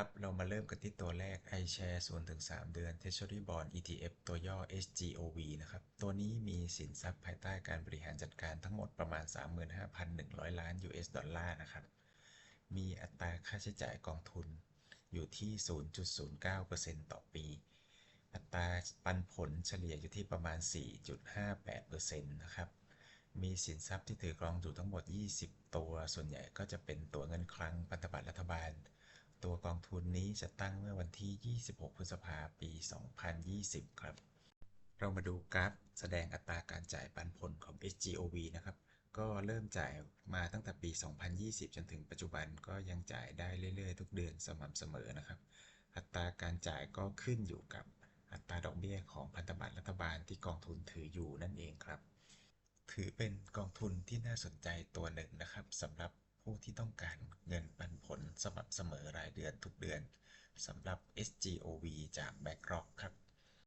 ครับ เรามาเริ่มกันที่ตัวแรก iShare 0ถึง 3 เดือน Treasury Bond ETF ตัวย่อ SGOV นะครับ ตัวนี้มีสินทรัพย์ภายใต้การบริหารจัดการทั้งหมดประมาณ 35,100 ล้าน US ดอลลาร์นะครับ มีอัตราค่าใช้จ่ายกองทุนอยู่ที่ 0.09%ต่อปี อัตราปันผลเฉลี่ยอยู่ที่ประมาณ 4.58%นะครับ มีสินทรัพย์ที่ถือกรองอยู่ทั้งหมด 20 ตัว ส่วนใหญ่ก็จะเป็นตัวเงินคลัง พันธบัตรรัฐบาล ตัวกองทุนนี้จะตั้งเมื่อวันที่ 26 พฤษภาปี 2020 ครับ เรามาดูกราฟแสดงอัตราการจ่ายปันผลของ SGOV นะครับ ก็เริ่มจ่ายมาตั้งแต่ปี 2020 จนถึงปัจจุบันก็ยังจ่ายได้เรื่อยๆ ทุกเดือนสม่ำเสมอนะครับ อัตราการจ่ายก็ขึ้นอยู่กับอัตราดอกเบี้ยของพันธบัตรรัฐบาลที่กองทุนถืออยู่นั่นเองครับ ถือเป็นกองทุนที่น่าสนใจตัวหนึ่งนะครับสำหรับผู้ที่ต้องการเงินปัน ผลสม่ำเสมอรายเดือนทุกเดือนสำหรับ SGOV จาก BlackRock ครับ